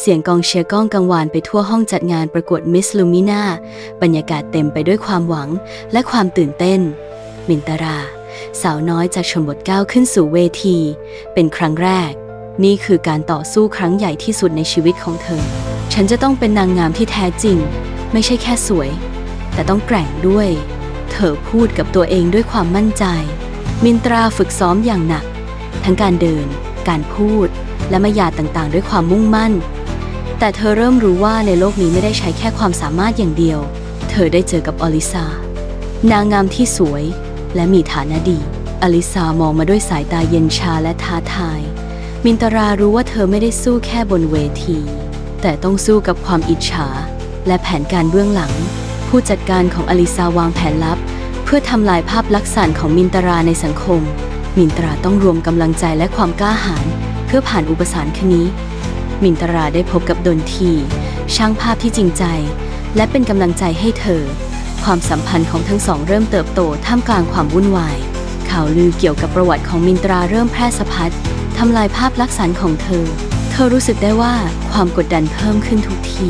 เสียงกองเชียร์ก้องกังวานไปทั่วห้องจัดงานประกวดมิสลูมิน่าบรรยากาศเต็มไปด้วยความหวังและความตื่นเต้น มินตรา สาวน้อยจากชนบทก้าวขึ้นสู่เวที เป็นครั้งแรก นี่คือการต่อสู้ครั้งใหญ่ที่สุดในชีวิตของเธอ ฉันจะต้องเป็นนางงามที่แท้จริง ไม่ใช่แค่สวย แต่ต้องแกร่งด้วย เธอพูดกับตัวเองด้วยความมั่นใจ มินตราฝึกซ้อมอย่างหนัก ทั้งการเดิน การพูด และมายาต่างๆ ด้วยความมุ่งมั่น แต่เธอเริ่มรู้ว่าในโลกนี้ไม่ได้ใช้แค่ความสามารถอย่างเดียว เธอได้เจอกับอลิซา นางงามที่สวยและมีฐานะดี อลิซามองมาด้วยสายตาเย็นชาและท้าทาย มินตรารู้ว่าเธอไม่ได้สู้แค่บนเวที แต่ต้องสู้กับความอิจฉา และแผนการเบื้องหลัง ผู้จัดการของอลิซาวางแผนลับ เพื่อทำลายภาพลักษณ์ของมินตราในสังคม มินตราต้องรวมกำลังใจและความกล้าหาญเพื่อผ่านอุปสรรคนี้ มินตราได้พบกับดนที ช่างภาพที่จริงใจ และเป็นกำลังใจให้เธอ ความสัมพันธ์ของทั้งสองเริ่มเติบโตท่ามกลางความวุ่นวาย ข่าวลือเกี่ยวกับประวัติของมินตราเริ่มแพร่สะพัดทำลายภาพลักษณ์ของเธอ เธอรู้สึกได้ว่าความกดดันเพิ่มขึ้นทุกที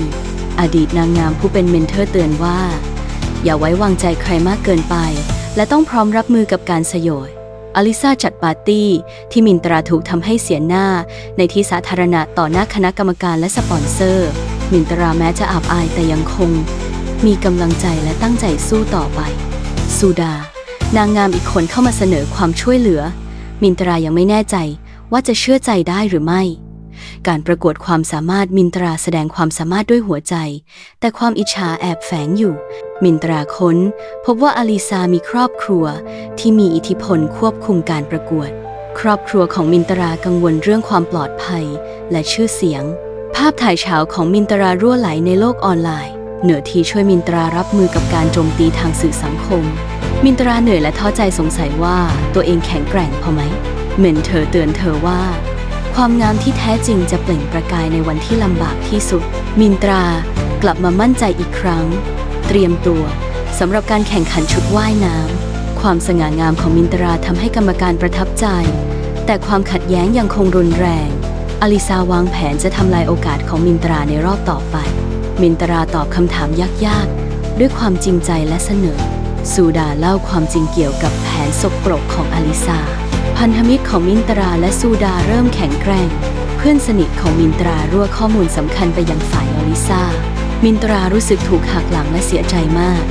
อดีตนางงามผู้เป็นเมนเทอร์เตือนว่า อย่าไว้วางใจใครมากเกินไป และต้องพร้อมรับมือกับการสยบ อลิซาจัดปาร์ตี้ที่มินตราถูกทำให้เสียหน้า ในที่สาธารณะต่อหน้าคณะกรรมการและสปอนเซอร์ มินตราแม้จะอับอายแต่ยังคง มีกำลังใจและตั้งใจสู้ต่อไปซูดา นางงามอีกคนเข้ามาเสนอความช่วยเหลือ มินตรายังไม่แน่ใจว่าจะเชื่อใจได้หรือไม่ การประกวดความสามารถมินตราแสดงความสามารถด้วยหัวใจ แต่ความอิจฉาแอบแฝงอยู่ มินตราค้น พบว่าอลิซามีครอบครัวที่มีอิทธิพลควบคุมการประกวด ครอบครัวของมินตรากังวลเรื่องความปลอดภัยและชื่อเสียง ภาพถ่ายเช้าของมินตรารั่วไหลในโลกออนไลน์ เหนือที่ช่วยมินตรารับมือกับการโจมตีทางสื่อสังคม มินตราเหนื่อยและท้อใจสงสัยว่าตัวเองแข็งแกร่งพอไหมเหมือนเธอเตือนเธอว่า ความงามที่แท้จริงจะเปล่งประกายในวันที่ลำบากที่สุด มินตรากลับมามั่นใจอีกครั้ง รียมตัวสำหรับการแข่งขันชุดว่ายน้ำ ความสง่างามของมินตราทำให้กรรมการประทับใจ แต่ความขัดแย้งยังคงรุนแรง อลิซาวางแผนจะทำลายโอกาสของมินตราในรอบต่อไป มินตราตอบคำถามยากๆ ด้วยความจริงใจและเสนอซูดาเล่าความจริงเกี่ยวกับแผนสกปรกของอลิซา พันธมิตรของมินตราและซูดาเริ่มแข็งแกร่ง เพื่อนสนิทของมินตรารั่วข้อมูลสำคัญไปยังฝ่ายอลิซา มินตรารู้สึกถูกหักหลังและเสียใจมาก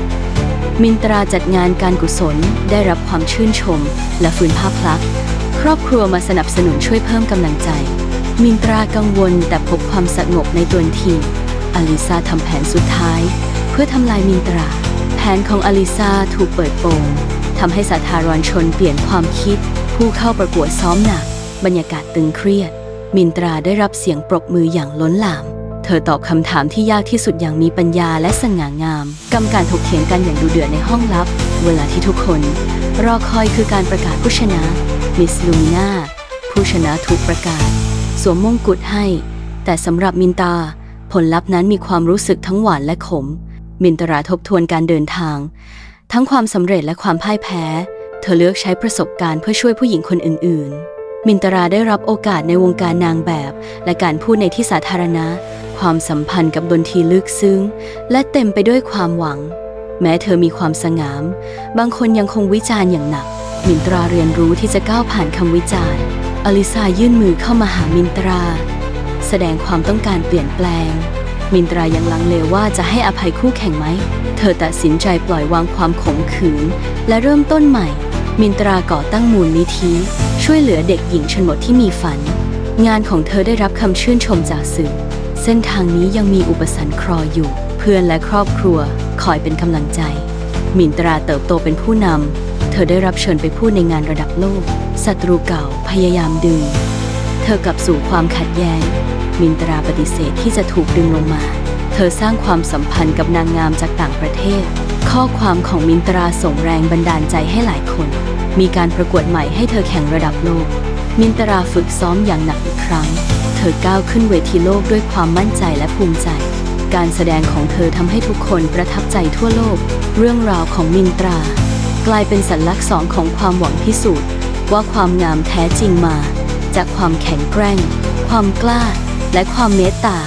มินตราจัดงานการกุศลได้รับความชื่นชม และฟื้นภาพลักษณ์ครอบครัวมาสนับสนุนช่วยเพิ่มกำลังใจ มินตรากังวลแต่พบความสงบในตัวทีอลิซาทำแผนสุดท้าย เพื่อทำลายมินตรา แผนของอลิซาถูกเปิดโปงทำให้สาธารณชนเปลี่ยนความคิด ผู้เข้าประกวดซ้อมหนัก บรรยากาศตึงเครียด มินตราได้รับเสียงปรบมืออย่างล้นหลาม เธอตอบคำถามที่ยากที่สุดอย่างมีปัญญาและสง่างามกรรมการถกเถียงกันอย่างดุเดือดในห้องลับ เวลาที่ทุกคน รอคอยคือการประกาศผู้ชนะ มิสลูมิน่า ผู้ชนะถูกประกาศ สวมมงกุฎให้ แต่สำหรับมินตา ผลลัพธ์นั้นมีความรู้สึกทั้งหวานและขม มินตราทบทวนการเดินทาง ทั้งความสำเร็จและความพ่ายแพ้ เธอเลือกใช้ประสบการณ์เพื่อช่วยผู้หญิงคนอื่น ๆ มินตราได้รับโอกาสในวงการนางแบบ และการพูดในที่สาธารณะ ความสัมพันธ์กับดนตรีลึกซึ้ง และเต็มไปด้วยความหวัง แม้เธอมีความสงาม บางคนยังคงวิจารณ์อย่างหนัก มินตราเรียนรู้ที่จะก้าวผ่านคำวิจารณ์ อลิซายื่นมือเข้ามาหามินตรา แสดงความต้องการเปลี่ยนแปลง มินตรายังลังเลว่าจะให้อภัยคู่แข่งไหม เธอตัดสินใจปล่อยวางความขมขื่นและเริ่มต้นใหม่ มินตราก่อตั้งมูลนิธิช่วยเหลือเด็กหญิงชนบทที่มีฝัน งานของเธอได้รับคำชื่นชมจากสื่อ เส้นทางนี้ยังมีอุปสรรครออยู่ เพื่อนและครอบครัวคอยเป็นกำลังใจ มินตราเติบโตเป็นผู้นำ เธอได้รับเชิญไปพูดในงานระดับโลก ศัตรูเก่าพยายามดึง เธอกลับสู่ความขัดแย้ง มินตราปฏิเสธที่จะถูกดึงลงมา เธอสร้างความสัมพันธ์กับนางงามจากต่างประเทศ ข้อความของมินตราส่งแรงบันดาลใจให้หลายคน มีการประกวดใหม่ให้เธอแข่งระดับโลก มินตราฝึกซ้อมอย่างหนักอีกครั้ง อก้าวขึ้นเวทีโลกด้วยความมั่นใจและภูมิใจ การแสดงของเธอทำให้ทุกคนประทับใจทั่วโลก เรื่องราวของมินตรา กลายเป็นสัญลักษณ์สองของความหวังพิสูจน์ ว่าความงามแท้จริงมา จากความแข็งแกร่ง ความกล้า และความเมตตา